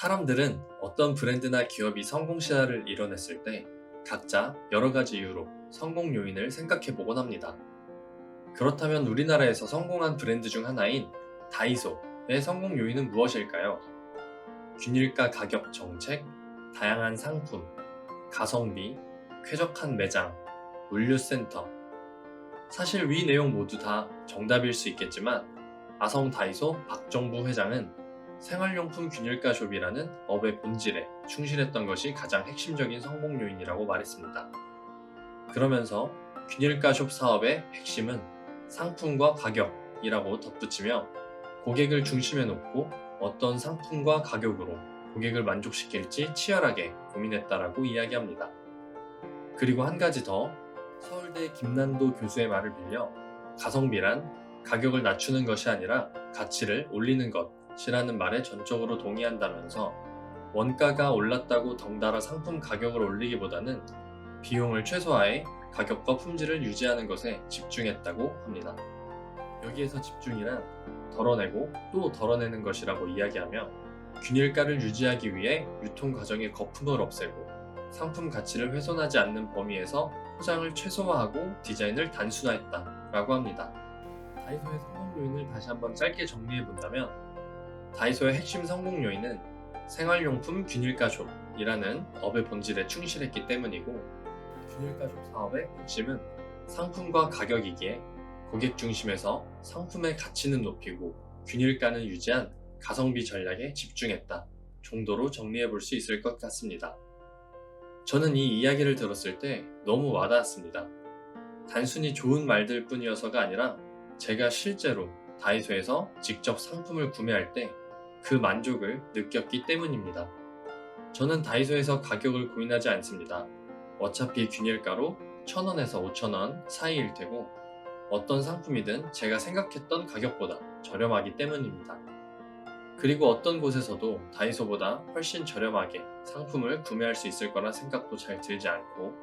사람들은 어떤 브랜드나 기업이 성공 신화를 이뤄냈을 때 각자 여러 가지 이유로 성공 요인을 생각해 보곤 합니다. 그렇다면 우리나라에서 성공한 브랜드 중 하나인 다이소의 성공 요인은 무엇일까요? 균일가 가격 정책, 다양한 상품, 가성비, 쾌적한 매장, 물류센터. 사실 위 내용 모두 다 정답일 수 있겠지만 아성 다이소 박정부 회장은 생활용품 균일가 숍이라는 업의 본질에 충실했던 것이 가장 핵심적인 성공 요인이라고 말했습니다. 그러면서 균일가 숍 사업의 핵심은 상품과 가격이라고 덧붙이며 고객을 중심에 놓고 어떤 상품과 가격으로 고객을 만족시킬지 치열하게 고민했다라고 이야기합니다. 그리고 한 가지 더 서울대 김난도 교수의 말을 빌려 가성비란 가격을 낮추는 것이 아니라 가치를 올리는 것 이라는 말에 전적으로 동의한다면서 원가가 올랐다고 덩달아 상품 가격을 올리기보다는 비용을 최소화해 가격과 품질을 유지하는 것에 집중했다고 합니다. 여기에서 집중이란 덜어내고 또 덜어내는 것이라고 이야기하며 균일가를 유지하기 위해 유통 과정의 거품을 없애고 상품 가치를 훼손하지 않는 범위에서 포장을 최소화하고 디자인을 단순화했다라고 합니다. 다이소의 성공 요인을 다시 한번 짧게 정리해 본다면 다이소의 핵심 성공 요인은 생활용품 균일가숍이라는 업의 본질에 충실했기 때문이고 균일가숍 사업의 핵심은 상품과 가격이기에 고객 중심에서 상품의 가치는 높이고 균일가는 유지한 가성비 전략에 집중했다 정도로 정리해 볼 수 있을 것 같습니다. 저는 이 이야기를 들었을 때 너무 와닿았습니다. 단순히 좋은 말들 뿐이어서가 아니라 제가 실제로 다이소에서 직접 상품을 구매할 때 그 만족을 느꼈기 때문입니다. 저는 다이소에서 가격을 고민하지 않습니다. 어차피 균일가로 1000원에서 5000원 사이일 테고 어떤 상품이든 제가 생각했던 가격보다 저렴하기 때문입니다. 그리고 어떤 곳에서도 다이소보다 훨씬 저렴하게 상품을 구매할 수 있을 거란 생각도 잘 들지 않고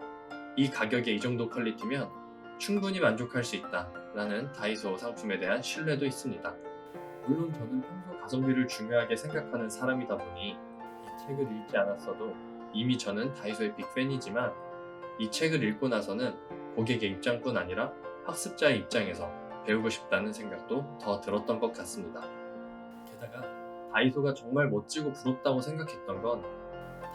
이 가격에 이 정도 퀄리티면 충분히 만족할 수 있다 라는 다이소 상품에 대한 신뢰도 있습니다. 물론 저는 평소 가성비를 중요하게 생각하는 사람이다 보니 이 책을 읽지 않았어도 이미 저는 다이소의 빅팬이지만 이 책을 읽고 나서는 고객의 입장뿐 아니라 학습자의 입장에서 배우고 싶다는 생각도 더 들었던 것 같습니다. 게다가 다이소가 정말 멋지고 부럽다고 생각했던 건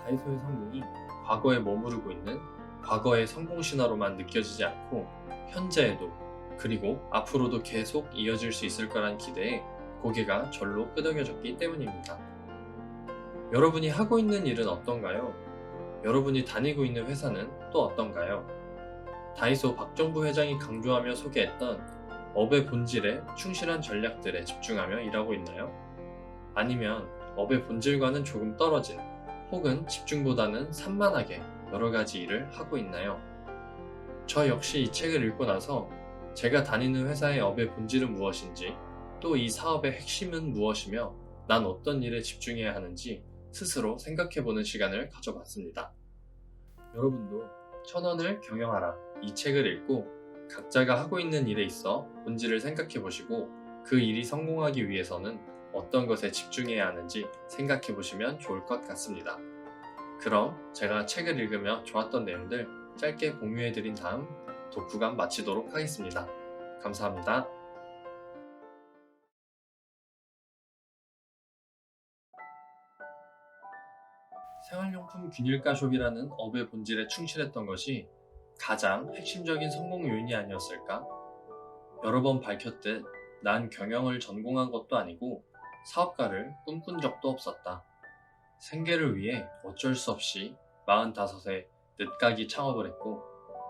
다이소의 성공이 과거에 머무르고 있는 과거의 성공 신화로만 느껴지지 않고 현재에도 그리고 앞으로도 계속 이어질 수 있을 거란 기대에 고개가 절로 끄덕여졌기 때문입니다. 여러분이 하고 있는 일은 어떤가요? 여러분이 다니고 있는 회사는 또 어떤가요? 다이소 박정부 회장이 강조하며 소개했던 업의 본질에 충실한 전략들에 집중하며 일하고 있나요? 아니면 업의 본질과는 조금 떨어진 혹은 집중보다는 산만하게 여러 가지 일을 하고 있나요? 저 역시 이 책을 읽고 나서 제가 다니는 회사의 업의 본질은 무엇인지 또 이 사업의 핵심은 무엇이며 난 어떤 일에 집중해야 하는지 스스로 생각해보는 시간을 가져봤습니다. 여러분도 천원을 경영하라 이 책을 읽고 각자가 하고 있는 일에 있어 본질을 생각해보시고 그 일이 성공하기 위해서는 어떤 것에 집중해야 하는지 생각해보시면 좋을 것 같습니다. 그럼 제가 책을 읽으며 좋았던 내용들 짧게 공유해드린 다음 독후감 마치도록 하겠습니다. 감사합니다. 생활용품 균일가숍이라는 업의 본질에 충실했던 것이 가장 핵심적인 성공 요인이 아니었을까? 여러 번 밝혔듯 난 경영을 전공한 것도 아니고 사업가를 꿈꾼 적도 없었다. 생계를 위해 어쩔 수 없이 45세 늦가기 창업을 했고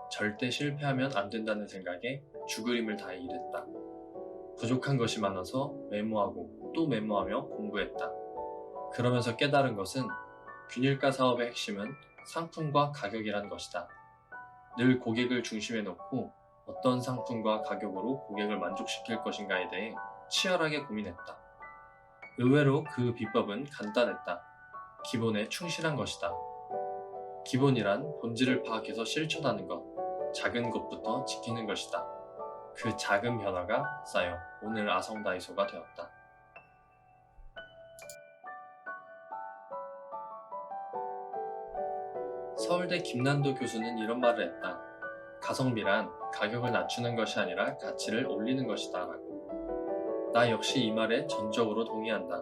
절대 실패하면 안 된다는 생각에 죽으림을 다해 일했다. 부족한 것이 많아서 메모하고 또 메모하며 공부했다. 그러면서 깨달은 것은 균일가 사업의 핵심은 상품과 가격이란 것이다. 늘 고객을 중심에 놓고 어떤 상품과 가격으로 고객을 만족시킬 것인가에 대해 치열하게 고민했다. 의외로 그 비법은 간단했다. 기본에 충실한 것이다. 기본이란 본질을 파악해서 실천하는 것, 작은 것부터 지키는 것이다. 그 작은 변화가 쌓여 오늘 아성다이소가 되었다. 서울대 김난도 교수는 이런 말을 했다. 가성비란 가격을 낮추는 것이 아니라 가치를 올리는 것이다. 라고. 나 역시 이 말에 전적으로 동의한다.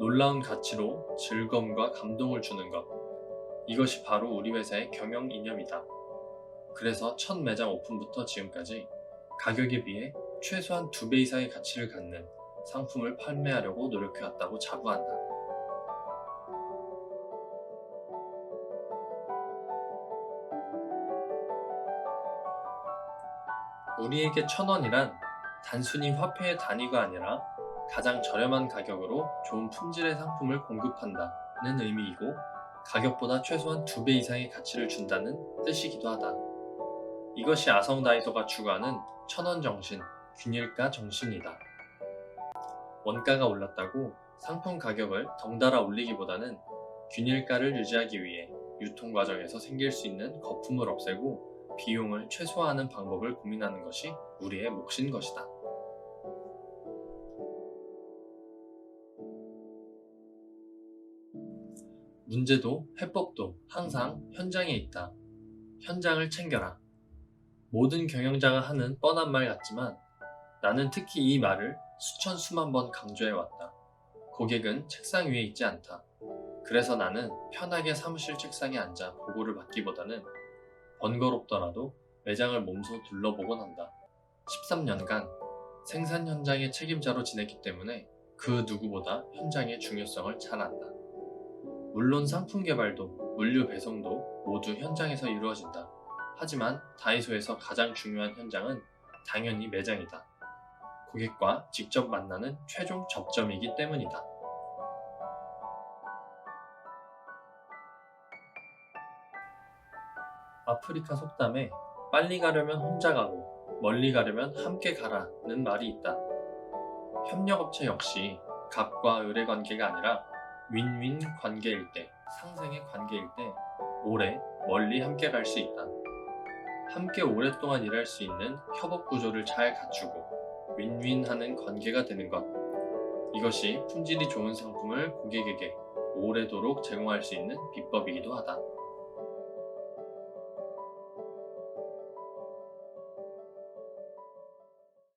놀라운 가치로 즐거움과 감동을 주는 것. 이것이 바로 우리 회사의 경영 이념이다. 그래서 첫 매장 오픈부터 지금까지 가격에 비해 최소한 두 배 이상의 가치를 갖는 상품을 판매하려고 노력해왔다고 자부한다. 우리에게 천 원이란 단순히 화폐의 단위가 아니라 가장 저렴한 가격으로 좋은 품질의 상품을 공급한다는 의미이고 가격보다 최소한 두 배 이상의 가치를 준다는 뜻이기도 하다. 이것이 아성다이소가 추구하는 천원 정신, 균일가 정신이다. 원가가 올랐다고 상품 가격을 덩달아 올리기보다는 균일가를 유지하기 위해 유통 과정에서 생길 수 있는 거품을 없애고 비용을 최소화하는 방법을 고민하는 것이 우리의 몫인 것이다. 문제도 해법도 항상 현장에 있다. 현장을 챙겨라. 모든 경영자가 하는 뻔한 말 같지만 나는 특히 이 말을 수천 수만 번 강조해왔다. 고객은 책상 위에 있지 않다. 그래서 나는 편하게 사무실 책상에 앉아 보고를 받기보다는 번거롭더라도 매장을 몸소 둘러보곤 한다. 13년간 생산 현장의 책임자로 지냈기 때문에 그 누구보다 현장의 중요성을 잘 안다. 물론 상품 개발도 물류 배송도 모두 현장에서 이루어진다. 하지만 다이소에서 가장 중요한 현장은 당연히 매장이다. 고객과 직접 만나는 최종 접점이기 때문이다. 아프리카 속담에 빨리 가려면 혼자 가고 멀리 가려면 함께 가라는 말이 있다. 협력업체 역시 갑과 을의 관계가 아니라 윈윈 관계일 때, 상생의 관계일 때 오래 멀리 함께 갈 수 있다. 함께 오랫동안 일할 수 있는 협업 구조를 잘 갖추고 윈윈하는 관계가 되는 것. 이것이 품질이 좋은 상품을 고객에게 오래도록 제공할 수 있는 비법이기도 하다.